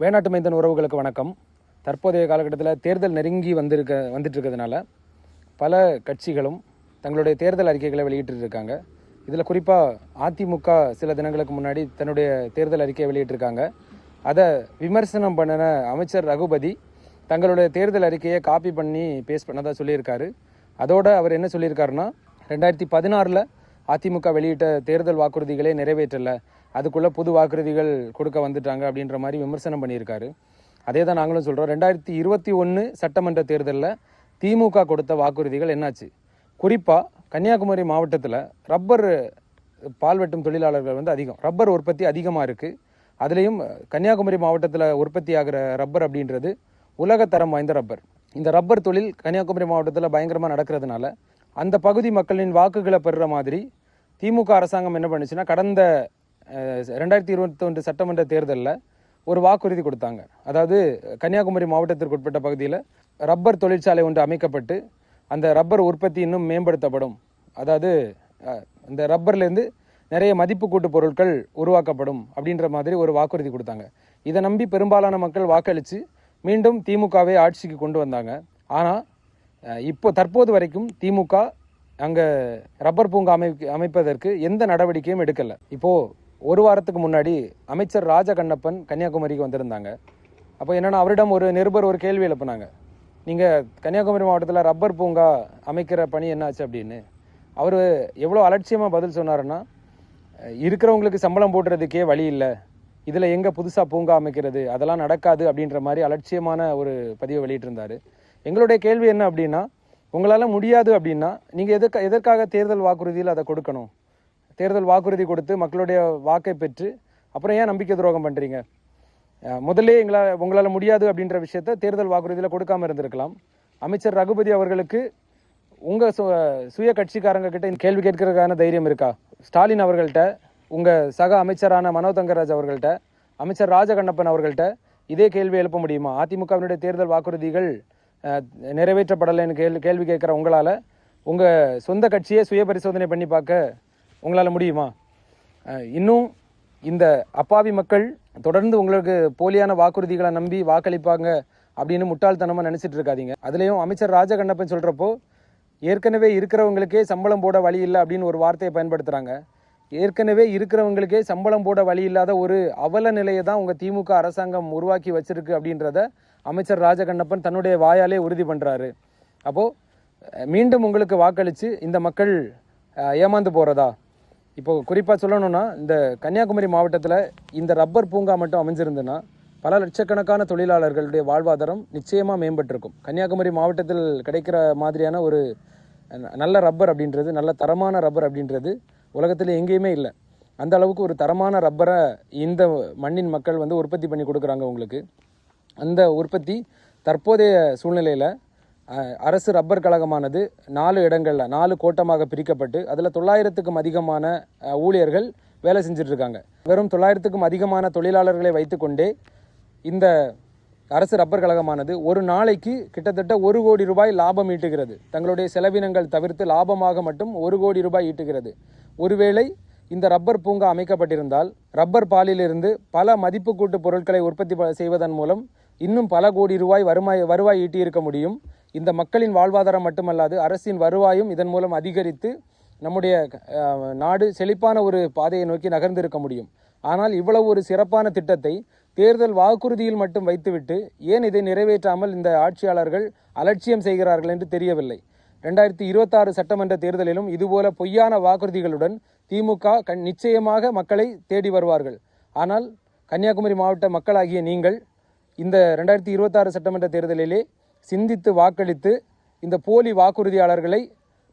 வேணாட்டு மைந்தன் உறவுகளுக்கு வணக்கம். தற்போதைய காலகட்டத்தில் தேர்தல் நெருங்கி வந்திருக்க வந்துட்டு இருக்கிறதுனால பல கட்சிகளும் தங்களுடைய தேர்தல் அறிக்கைகளை வெளியிட்டு இருக்காங்க இதில் குறிப்பாக அதிமுக சில தினங்களுக்கு முன்னாடி தன்னுடைய தேர்தல் அறிக்கையை வெளியிட்டிருக்காங்க. அதை விமர்சனம் பண்ணின அமைச்சர் ரகுபதி தங்களுடைய தேர்தல் அறிக்கையை காப்பி பண்ணி பேஸ் பண்ணதாக சொல்லியிருக்காரு. அதோடு அவர் என்ன சொல்லியிருக்காருன்னா ரெண்டாயிரத்தி பதினாறில் அதிமுக வெளியிட்ட தேர்தல் வாக்குறுதிகளே நிறைவேற்றலை. அதுக்குள்ளே புது வாக்குறுதிகள் கொடுக்க வந்துட்டாங்க அப்படின்ற மாதிரி விமர்சனம் பண்ணியிருக்காரு. அதே தான் நாங்களும் சொல்கிறோம் ரெண்டாயிரத்தி இருபத்தி ஒன்று சட்டமன்ற தேர்தலில் திமுக கொடுத்த வாக்குறுதிகள் என்னாச்சு? குறிப்பாக கன்னியாகுமரி மாவட்டத்தில் ரப்பர் பால் வெட்டும் தொழிலாளர்கள் வந்து அதிகம். ரப்பர் உற்பத்தி அதிகமாக இருக்குது அதுலேயும் கன்னியாகுமரி மாவட்டத்தில் உற்பத்தி ஆகிற ரப்பர் அப்படின்றது உலகத்தரம் வாய்ந்த ரப்பர். இந்த ரப்பர் தொழில் கன்னியாகுமரி மாவட்டத்தில் பயங்கரமாக நடக்கிறதுனால அந்த பகுதி மக்களின் வாக்குகளை பெறுற மாதிரி திமுக அரசாங்கம் என்ன பண்ணுச்சுன்னா கடந்த ரெண்டாயிரத்தி ரெண்டாயிரத்தி இருபத்தொன்று சட்டமன்ற தேர்தலில் ஒரு வாக்குறுதி கொடுத்தாங்க. அதாவது கன்னியாகுமரி மாவட்டத்திற்கு உட்பட்ட பகுதியில் ரப்பர் தொழிற்சாலை ஒன்று அமைக்கப்பட்டு அந்த ரப்பர் உற்பத்தி இன்னும் மேம்படுத்தப்படும். அதாவது இந்த ரப்பர்லேருந்து நிறைய மதிப்பு கூட்டு பொருட்கள் உருவாக்கப்படும் அப்படின்ற மாதிரி ஒரு வாக்குறுதி கொடுத்தாங்க. இதை நம்பி பெரும்பாலான மக்கள் வாக்களித்து மீண்டும் திமுகவை ஆட்சிக்கு கொண்டு வந்தாங்க. ஆனால் இப்போ தற்போது வரைக்கும் திமுக அங்கே ரப்பர் பூங்கா அமை அமைப்பதற்கு எந்த நடவடிக்கையும் எடுக்கலை. இப்போது ஒரு வாரத்துக்கு முன்னாடி அமைச்சர் ராஜகண்ணப்பன் கன்னியாகுமரிக்கு வந்திருந்தாங்க. அப்போ என்னன்னா அவரிடம் ஒரு நிருபர் ஒரு கேள்வி எழுப்புனாங்க. நீங்கள் கன்னியாகுமரி மாவட்டத்தில் ரப்பர் பூங்கா அமைக்கிற பணி என்னாச்சு அப்படின்னு. அவர் எவ்வளோ அலட்சியமாக பதில் சொன்னாருன்னா இருக்கிறவங்களுக்கு சம்பளம் போடுறதுக்கே வழி இல்லை. இதில் எங்கே புதுசாக பூங்கா அமைக்கிறது அதெல்லாம் நடக்காது அப்படின்ற மாதிரி அலட்சியமான ஒரு பதிவை வெளியிட்டிருந்தாரு. எங்களுடைய கேள்வி என்ன அப்படின்னா உங்களால் முடியாது அப்படின்னா நீங்கள் எதற்க எதற்காக தேர்தல் வாக்குறுதியில் அதை கொடுக்கணும்? தேர்தல் வாக்குறுதி கொடுத்து மக்களுடைய வாக்கை பெற்று அப்புறம் ஏன் நம்பிக்கை துரோகம் பண்ணுறீங்க முதல்ல எங்களால் உங்களால் முடியாது அப்படின்ற விஷயத்த தேர்தல் வாக்குறுதியில் கொடுக்காம இருந்திருக்கலாம். அமைச்சர் ரகுபதி அவர்களுக்கு உங்கள் சு சுய கட்சிக்காரங்க கிட்ட இந்த கேள்வி கேட்கறதுக்கான தைரியம் இருக்கா? ஸ்டாலின் அவர்கள்ட்ட உங்கள் சக அமைச்சரான மனோ தங்கராஜ் அவர்கள்ட்ட அமைச்சர் ராஜகண்ணப்பன் அவர்கள்ட்ட இதே கேள்வி எழுப்ப முடியுமா? அதிமுகவினுடைய தேர்தல் வாக்குறுதிகள் நிறைவேற்றப்படலைன்னு கேள்வி கேள்வி கேட்குற உங்களால் உங்கள் சொந்த கட்சியை சுய பரிசோதனை பண்ணி பார்க்க உங்களால் முடியுமா? இன்னும் இந்த அப்பாவி மக்கள் தொடர்ந்து உங்களுக்கு போலியான வாக்குறுதிகளை நம்பி வாக்களிப்பாங்க அப்படின்னு முட்டாள்தனமாக நினச்சிட்டு இருக்காதீங்க. அதுலேயும் அமைச்சர் ராஜகண்ணப்பன் சொல்கிறப்போ ஏற்கனவே இருக்கிறவங்களுக்கே சம்பளம் போட வழி இல்லை அப்படின்னு ஒரு வார்த்தையை பயன்படுத்துகிறாங்க ஏற்கனவே இருக்கிறவங்களுக்கே சம்பளம் போட வழி இல்லாத ஒரு அவல நிலையை தான் உங்கள் திமுக அரசாங்கம் உருவாக்கி வச்சிருக்கு அப்படின்றத அமைச்சர் ராஜகண்ணப்பன் தன்னுடைய வாயாலே உறுதி பண்ணுறாரு அப்போது மீண்டும் உங்களுக்கு வாக்களித்து இந்த மக்கள் ஏமாந்து போகிறதா இப்போ குறிப்பாக சொல்லணும்னா இந்த கன்னியாகுமரி மாவட்டத்தில் இந்த ரப்பர் பூங்கா மட்டும் அமைஞ்சிருந்துன்னா பல லட்சக்கணக்கான தொழிலாளர்களுடைய வாழ்வாதாரம் நிச்சயமாக மேம்பட்டிருக்கும். கன்னியாகுமரி மாவட்டத்தில் கிடைக்கிற மாதிரியான ஒரு ந- நல்ல ரப்பர் அப்படின்றது நல்ல தரமான ரப்பர் அப்படின்றது உலகத்தில் எங்கேயுமே இல்லை. அந்த அளவுக்கு ஒரு தரமான ரப்பரை இந்த மண்ணின் மக்கள் வந்து உற்பத்தி பண்ணி கொடுக்குறாங்க உங்களுக்கு. அந்த உற்பத்தி தற்போதைய சூழ்நிலையில் அரசு ரப்பர் கழகமானது நாலு இடங்களில் நாலு கோட்டமாக பிரிக்கப்பட்டு அதில் தொள்ளாயிரத்துக்கும் அதிகமான ஊழியர்கள் வேலை செஞ்சிட்ருக்காங்க. வெறும் தொள்ளாயிரத்துக்கும் அதிகமான தொழிலாளர்களை வைத்துக்கொண்டே இந்த அரசு ரப்பர் கழகமானது ஒரு நாளைக்கு கிட்டத்தட்ட ஒரு கோடி ரூபாய் லாபம் ஈட்டுகிறது. தங்களுடைய செலவினங்கள் தவிர்த்து லாபமாக மட்டும் ஒரு கோடி ரூபாய் ஈட்டுகிறது. ஒருவேளை இந்த ரப்பர் பூங்கா அமைக்கப்பட்டிருந்தால் ரப்பர் பாலிலிருந்து பல மதிப்பு கூட்டு பொருட்களை உற்பத்தி ப- செய்வதன் மூலம் இன்னும் பல கோடி ரூபாய் வருமாய் வருவாய் ஈட்டியிருக்க முடியும். இந்த மக்களின் வாழ்வாதாரம் மட்டுமல்லாது அரசின் வருவாயும் இதன் மூலம் அதிகரித்து நம்முடைய நாடு செழிப்பான ஒரு பாதையை நோக்கி நகர்ந்திருக்க முடியும். ஆனால் இவ்வளவு ஒரு சிறப்பான திட்டத்தை தேர்தல் வாக்குறுதியில் மட்டும் வைத்துவிட்டு ஏன் இதை நிறைவேற்றாமல் இந்த ஆட்சியாளர்கள் அலட்சியம் செய்கிறார்கள் என்று தெரியவில்லை. ரெண்டாயிரத்தி இருபத்தாறு சட்டமன்ற தேர்தலிலும் இதுபோல பொய்யான வாக்குறுதிகளுடன் திமுக கண் நிச்சயமாக மக்களை தேடி வருவார்கள். ஆனால் கன்னியாகுமரி மாவட்ட மக்களாகிய நீங்கள் இந்த ரெண்டாயிரத்தி இருபத்தாறு சட்டமன்ற தேர்தலிலே சிந்தித்து வாக்களித்து இந்த போலி வாக்குறுதியாளர்களை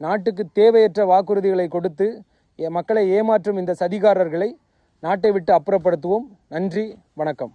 நாட்டுக்கு தேவையற்ற வாக்குறுதிகளை கொடுத்து மக்களை ஏமாற்றும் இந்த சதிகாரர்களை நாட்டை விட்டு அப்புறப்படுத்துவோம். நன்றி வணக்கம்.